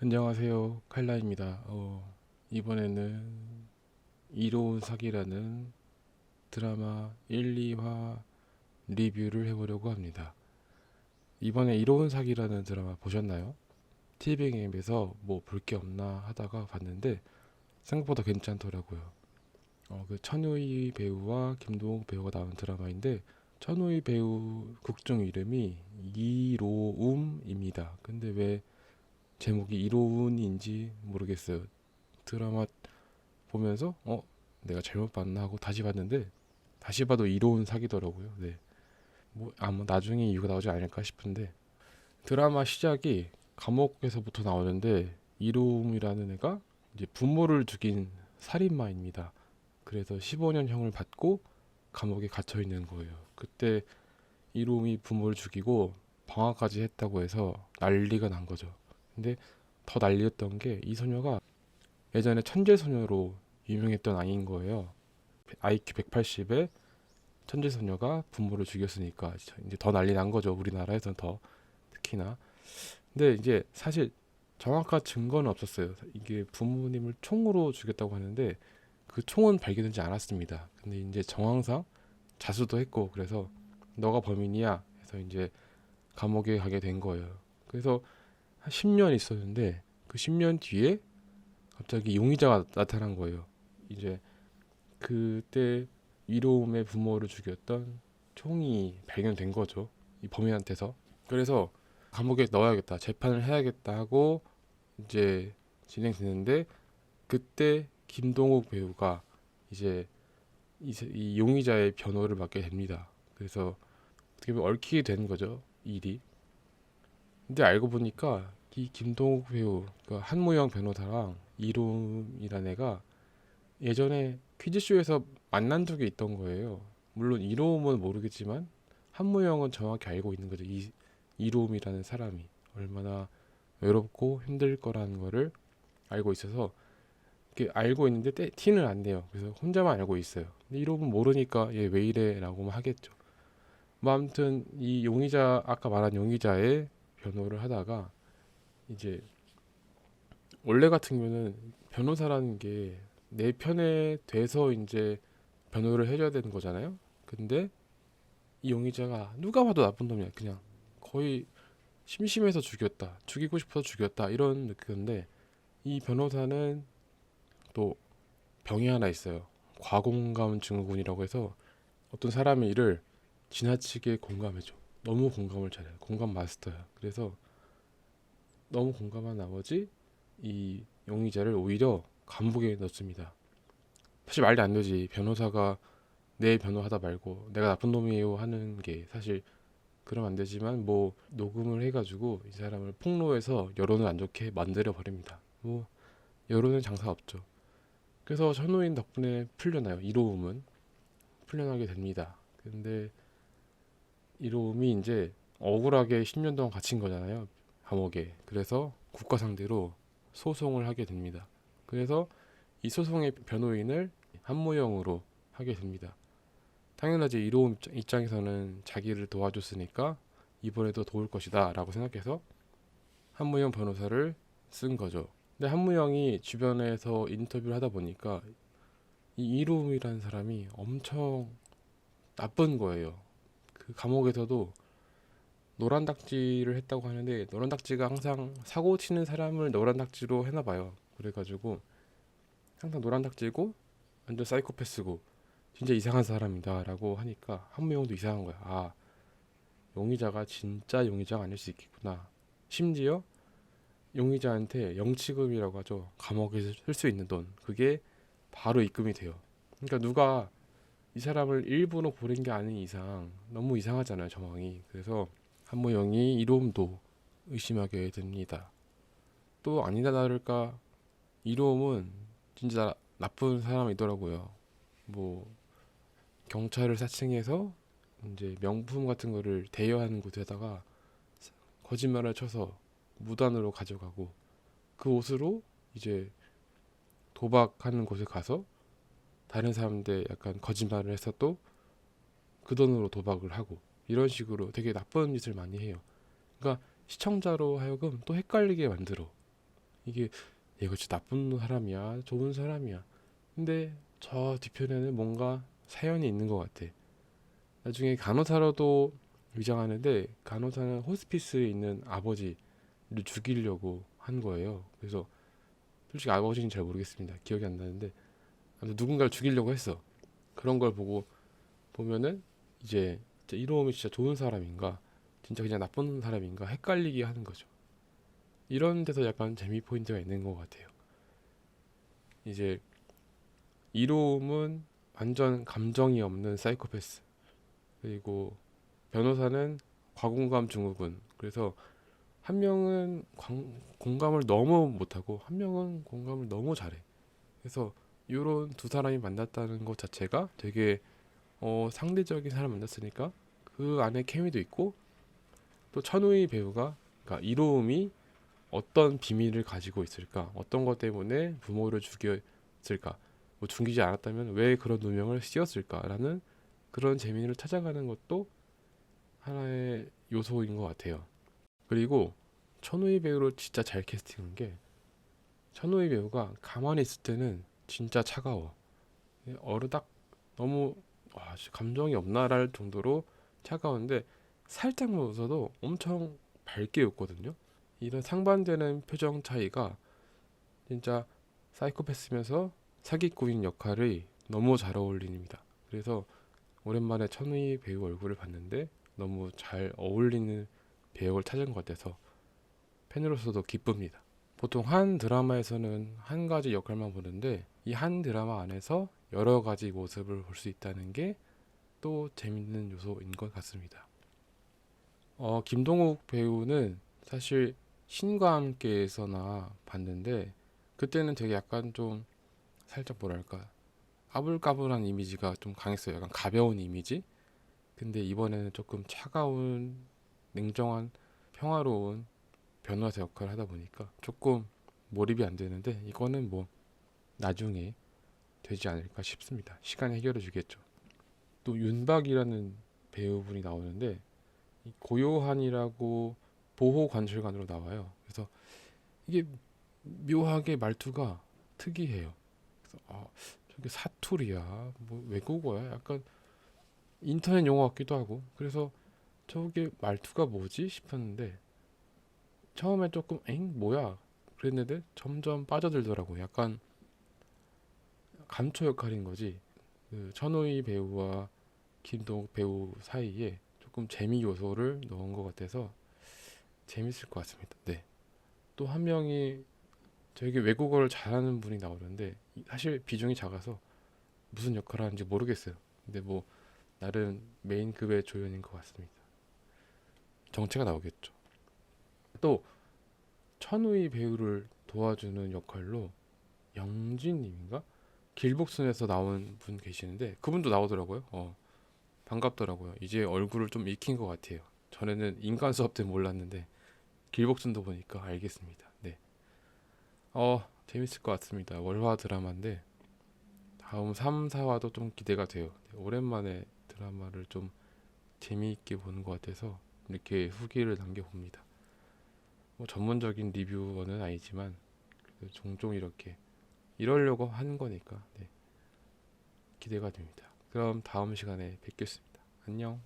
안녕하세요. 칼라입니다. 어, 이번에는 이로운 사기라는 드라마 1, 2화 리뷰를 해보려고 합니다. 이번에 이로운 사기라는 드라마 보셨나요? TV앱에서 뭐 볼 게 없나 하다가 봤는데 생각보다 괜찮더라고요. 어, 그 천우희 배우와 김동욱 배우가 나온 드라마인데 천우희 배우 극중 이름이 이로움입니다. 근데 왜 제목이 이로운인지 모르겠어요. 드라마 보면서 어 내가 잘못 봤나 하고 다시 봤는데 다시 봐도 이로운 사기더라고요. 네. 뭐 아마 나중에 이유가 나오지 않을까 싶은데 드라마 시작이 감옥에서부터 나오는데 이로움이라는 애가 이제 부모를 죽인 살인마입니다. 그래서 15년형을 받고 감옥에 갇혀 있는 거예요. 그때 이로움이 부모를 죽이고 방화까지 했다고 해서 난리가 난 거죠. 근데 더 난리였던 게 이 소녀가 예전에 천재 소녀로 유명했던 아이인 거예요. IQ 180에 천재 소녀가 부모를 죽였으니까 이제 더 난리 난 거죠. 우리나라에서는 더 특히나. 근데 이제 사실 정확한 증거는 없었어요. 이게 부모님을 총으로 죽였다고 하는데 그 총은 발견되지 않았습니다. 근데 이제 정황상 자수도 했고 그래서 너가 범인이야 해서 이제 감옥에 가게 된 거예요. 그래서 한 10년 있었는데 그 10년 뒤에 갑자기 용의자가 나타난 거예요. 이제 그때 이로움의 부모를 죽였던 총이 발견된 거죠. 이 범인한테서. 그래서 감옥에 넣어야겠다. 재판을 해야겠다 하고 이제 진행되는데 그때 김동욱 배우가 이제 이, 용의자의 변호를 맡게 됩니다. 그래서 어떻게 보면 얽히게 된 거죠. 일이. 근데 알고 보니까 이 김동욱 배우, 그 한무영 변호사랑 이롬이란 애가 예전에 퀴즈쇼에서 만난 적이 있던 거예요. 물론 이롬은 모르겠지만 한무영은 정확히 알고 있는 거죠. 이 이롬이라는 사람이 얼마나 외롭고 힘들 거라는 거를 알고 있어서 이렇게 알고 있는데 때, 티는 안 내요. 그래서 혼자만 알고 있어요. 근데 이롬은 모르니까 얘 왜 이래라고만 하겠죠. 뭐 아무튼 이 용의자 아까 말한 용의자의 변호를 하다가 이제 원래 같은 경우는 변호사라는 게 내 편에 돼서 이제 변호를 해줘야 되는 거잖아요. 근데 이 용의자가 누가 봐도 나쁜 놈이야. 그냥 거의 심심해서 죽였다, 죽이고 싶어서 죽였다 이런 느낌인데 이 변호사는 또 병이 하나 있어요. 과공감 증후군이라고 해서 어떤 사람의 일을 지나치게 공감해줘. 너무 공감을 잘해요. 공감 마스터야. 그래서 너무 공감한 나머지 이 용의자를 오히려 감옥에 넣습니다. 사실 말이 안 되지. 변호사가 내 변호하다 말고 내가 나쁜 놈이에요 하는 게 사실 그러면 안 되지만 뭐 녹음을 해가지고 이 사람을 폭로해서 여론을 안 좋게 만들어 버립니다. 뭐 여론은 장사 없죠. 그래서 천우인 덕분에 풀려나요. 이로움은 풀려나게 됩니다. 근데 이로움이 이제 억울하게 10년 동안 갇힌 거잖아요. 감옥에. 그래서 국가 상대로 소송을 하게 됩니다. 그래서 이 소송의 변호인을 한무영으로 하게 됩니다. 당연하지 입장- 입장에서는 자기를 도와줬으니까 이번에도 도울 것이다 라고 생각해서 한무영 변호사를 쓴 거죠. 근데 한무영이 주변에서 인터뷰를 하다 보니까 이 이로움이라는 사람이 엄청 나쁜 거예요. 그 감옥에서도 노란 닥지를 했다고 하는데 노란 닥지가 항상 사고 치는 사람을 노란 닥지로 해나 봐요. 그래가지고 항상 노란 닥지고 완전 사이코패스고 진짜 이상한 사람이다라고 하니까 한무용도 이상한 거야. 아 용의자가 진짜 용의자가 아닐 수 있겠구나. 심지어 용의자한테 영치금이라고 하죠. 감옥에서 쓸 수 있는 돈 그게 바로 입금이 돼요. 그러니까 누가 이 사람을 일부러 보낸 게 아닌 이상 너무 이상하잖아요 정황이. 그래서 한무영이 이로움도 의심하게 됩니다. 또 아니다 다를까 이로움은 진짜 나쁜 사람이더라고요. 뭐 경찰을 사칭해서 이제 명품 같은 거를 대여하는 곳에다가 거짓말을 쳐서 무단으로 가져가고 그 옷으로 이제 도박하는 곳에 가서 다른 사람들 약간 거짓말을 해서 또 그 돈으로 도박을 하고 이런 식으로 되게 나쁜 짓을 많이 해요. 그러니까 시청자로 하여금 또 헷갈리게 만들어. 이게 얘가 진짜 나쁜 사람이야, 좋은 사람이야. 근데 저 뒤편에는 뭔가 사연이 있는 것 같아. 나중에 간호사로도 위장하는데 간호사는 호스피스에 있는 아버지를 죽이려고 한 거예요. 그래서 솔직히 아버지는 잘 모르겠습니다. 기억이 안 나는데 아무튼 누군가를 죽이려고 했어. 그런 걸 보고 보면은 이제 진짜 이로움이 진짜 좋은 사람인가, 진짜 그냥 나쁜 사람인가 헷갈리게 하는 거죠. 이런 데서 약간 재미 포인트가 있는 것 같아요. 이제 이로움은 완전 감정이 없는 사이코패스. 그리고 변호사는 과공감 증후군. 그래서 한 명은 광- 공감을 너무 못하고 한 명은 공감을 너무 잘해. 그래서 이런 두 사람이 만났다는 것 자체가 되게 어, 상대적인 사람 만났으니까 그 안에 케미도 있고 또 천우희 배우가 그러니까 이로움이 어떤 비밀을 가지고 있을까? 어떤 것 때문에 부모를 죽였을까? 뭐 죽이지 않았다면 왜 그런 누명을 씌웠을까라는 그런 재미를 찾아가는 것도 하나의 요소인 것 같아요. 그리고 천우희 배우를 진짜 잘 캐스팅한 게 천우희 배우가 가만히 있을 때는 진짜 차가워. 어르닥 너무 와, 씨, 감정이 없나랄 정도로 차가운데 살짝만 웃어도 엄청 밝게 웃거든요. 이런 상반되는 표정 차이가 진짜 사이코패스면서 사기꾼인 역할이 너무 잘 어울립니다. 그래서 오랜만에 천우희 배우 얼굴을 봤는데 너무 잘 어울리는 배역을 찾은 것 같아서 팬으로서도 기쁩니다. 보통 한 드라마에서는 한 가지 역할만 보는데 이 한 드라마 안에서 여러 가지 모습을 볼 수 있다는 게 또 재밌는 요소인 것 같습니다. 어, 김동욱 배우는 사실 신과 함께에서나 봤는데 그때는 되게 약간 좀 살짝 뭐랄까 까불까불한 이미지가 좀 강했어요. 약간 가벼운 이미지. 근데 이번에는 조금 차가운 냉정한 평화로운 변호사 역할을 하다 보니까 조금 몰입이 안 되는데 이거는 뭐 나중에 되지 않을까 싶습니다. 시간이 해결해 주겠죠. 또 윤박이라는 배우분이 나오는데 이 고요한이라고 보호 관찰관으로 나와요. 그래서 이게 묘하게 말투가 특이해요. 그래서 아, 저게 사투리야, 뭐 외국어야, 약간 인터넷 용어 같기도 하고. 그래서 저게 말투가 뭐지 싶었는데 처음에 조금 엥 뭐야 그랬는데 점점 빠져들더라고. 약간 감초 역할인 거지. 그 천우희 배우와 김동욱 배우 사이에 조금 재미 요소를 넣은 것 같아서 재밌을 것 같습니다. 네. 또 한 명이 되게 외국어를 잘하는 분이 나오는데 이- 사실 비중이 작아서 무슨 역할을 하는지 모르겠어요. 근데 뭐 나름 메인급의 조연인 것 같습니다. 정체가 나오겠죠. 또 천우희 배우를 도와주는 역할로 영진님인가 길복순에서 나온 분 계시는데 그분도 나오더라고요. 어, 반갑더라고요. 이제 얼굴을 좀 익힌 것 같아요. 전에는 인간 수업 때 몰랐는데 길복순도 보니까 알겠습니다. 네. 어, 재밌을 것 같습니다. 월화 드라마인데 다음 3, 4화도 좀 기대가 돼요. 네, 오랜만에 드라마를 좀 재미있게 보는 것 같아서 이렇게 후기를 남겨봅니다. 뭐 전문적인 리뷰어는 아니지만 종종 이렇게 이러려고 하는 거니까 네. 기대가 됩니다. 그럼 다음 시간에 뵙겠습니다. 안녕.